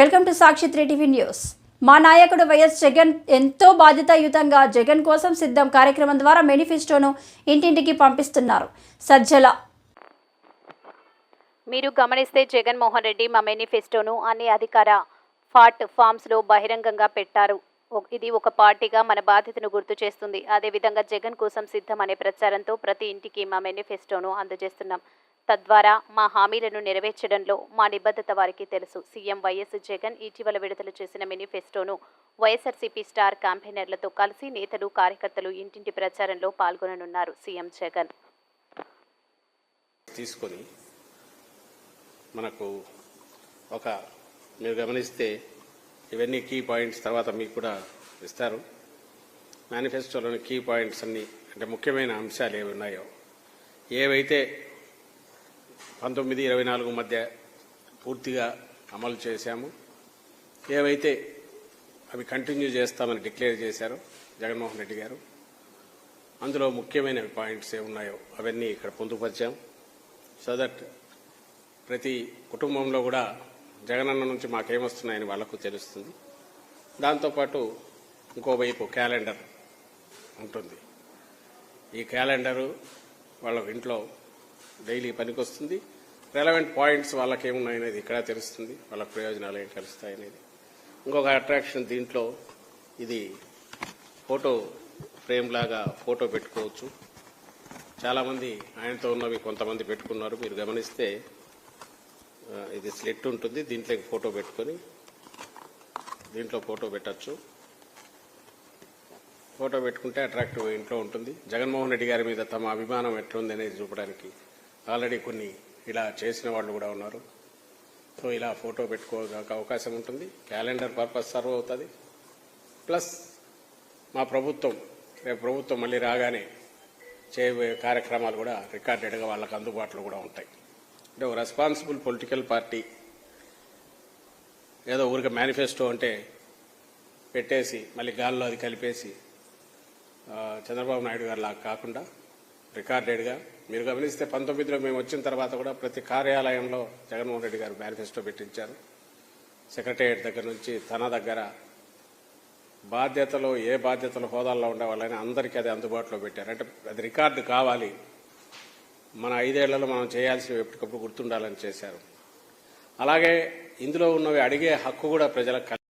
Welcome to Sakshi three TV news. మా నాయకుడు YS Jagan ఎంతో బాధ్యతాయుతంగా జగన్ కోసం సిద్ధం కార్యక్రమం ద్వారా మేనిఫెస్టోను ఇంటింటికి పంపిస్తున్నారు. సజ్జల. మీరు గమనిస్తే జగన్మోహన్ రెడ్డి మా మేనిఫెస్టోను అన్ని అధికార ఫాట్ ఫామ్స్లో బహిరంగంగా పెట్టారు. ఇది ఒక పార్టీగా మన బాధ్యతను గుర్తు చేస్తుంది. అదేవిధంగా జగన్ కోసం సిద్ధం అనే ప్రచారంతో ప్రతి ఇంటికి మా మేనిఫెస్టోను అందజేస్తున్నాం. తద్వారా మా హామీలను నెరవేర్చడంలో మా నిబద్ధత వారికి తెలుసు. సీఎం వైఎస్ జగన్ ఇటీవల విడుదల చేసిన మేనిఫెస్టోను వైఎస్ఆర్సీపీ స్టార్ క్యాంపెయినర్లతో కలిసి నేతలు కార్యకర్తలు ఇంటింటి ప్రచారంలో పాల్గొననున్నారు సీఎం జగన్. తీసుకొని మనకు ఒక మీరు గమనిస్తే ఇవన్నీ కీ పాయింట్స్ తర్వాత మీకు కూడా ఇస్తారు. మేనిఫెస్టోలోని కీ పాయింట్స్ అన్ని అంటే ముఖ్యమైన అంశాలు ఏవి ఉన్నాయో ఏవైతే పంతొమ్మిది ఇరవై నాలుగు మధ్య పూర్తిగా అమలు చేశాము. ఏవైతే అవి కంటిన్యూ చేస్తామని డిక్లేర్ చేశారు జగన్మోహన్ రెడ్డి గారు అందులో ముఖ్యమైన పాయింట్స్ ఏ ఉన్నాయో అవన్నీ ఇక్కడ పొందుపరిచాం. సో దట్ ప్రతి కుటుంబంలో కూడా జగనన్న నుంచి మాకేమొస్తున్నాయని వాళ్ళకు తెలుస్తుంది. దాంతోపాటు ఇంకోవైపు క్యాలెండర్ ఉంటుంది. ఈ క్యాలెండరు వాళ్ళ ఇంట్లో డైలీ పనికొస్తుంది. రెలవెంట్ పాయింట్స్ వాళ్ళకి ఏమున్నాయనేది ఇక్కడ తెలుస్తుంది. వాళ్ళ ప్రయోజనాలు ఏం కలుస్తాయనేది. ఇంకొక అట్రాక్షన్ దీంట్లో ఇది ఫోటో ఫ్రేమ్ లాగా ఫోటో పెట్టుకోవచ్చు. చాలామంది ఆయనతో ఉన్నవి కొంతమంది పెట్టుకున్నారు. మీరు గమనిస్తే ఇది స్లెట్ ఉంటుంది. దీంట్లో ఫోటో పెట్టుకొని దీంట్లో ఫోటో పెట్టచ్చు. ఫోటో పెట్టుకుంటే అట్రాక్టివ్ ఇంట్లో ఉంటుంది. జగన్మోహన్ రెడ్డి గారి మీద తమ అభిమానం ఎట్లుంది అనేది చూపడానికి ఆల్రెడీ కొన్ని ఇలా చేసిన వాళ్ళు కూడా ఉన్నారు. సో ఇలా ఫోటో పెట్టుకోవడానికి అవకాశం ఉంటుంది. క్యాలెండర్ పర్పస్ సర్వ్ అవుతుంది. ప్లస్ మా ప్రభుత్వం రేపు ప్రభుత్వం మళ్ళీ రాగానే చేయబోయే కార్యక్రమాలు కూడా రికార్డెడ్గా వాళ్ళకి అందుబాటులో కూడా ఉంటాయి. అంటే ఒక రెస్పాన్సిబుల్ పొలిటికల్ పార్టీ ఏదో ఊరికి మేనిఫెస్టో అంటే పెట్టేసి మళ్ళీ గాల్లో అది కలిపేసి చంద్రబాబు నాయుడు గారు లాగా కాకుండా రికార్డెడ్గా. మీరు గమనిస్తే పంతొమ్మిదిలో మేము వచ్చిన తర్వాత కూడా ప్రతి కార్యాలయంలో జగన్మోహన్ రెడ్డి గారు మేనిఫెస్టో పెట్టించారు. సెక్రటేరియట్ దగ్గర నుంచి తన దగ్గర బాధ్యతలు ఏ బాధ్యతలు హోదాల్లో ఉండే వాళ్ళని అందరికీ అది అందుబాటులో పెట్టారు. అంటే అది రికార్డు కావాలి. మన ఐదేళ్ళలో మనం చేయాల్సినవి ఎప్పటికప్పుడు గుర్తుండాలని చేశారు. అలాగే ఇందులో ఉన్నవి అడిగే హక్కు కూడా ప్రజలకు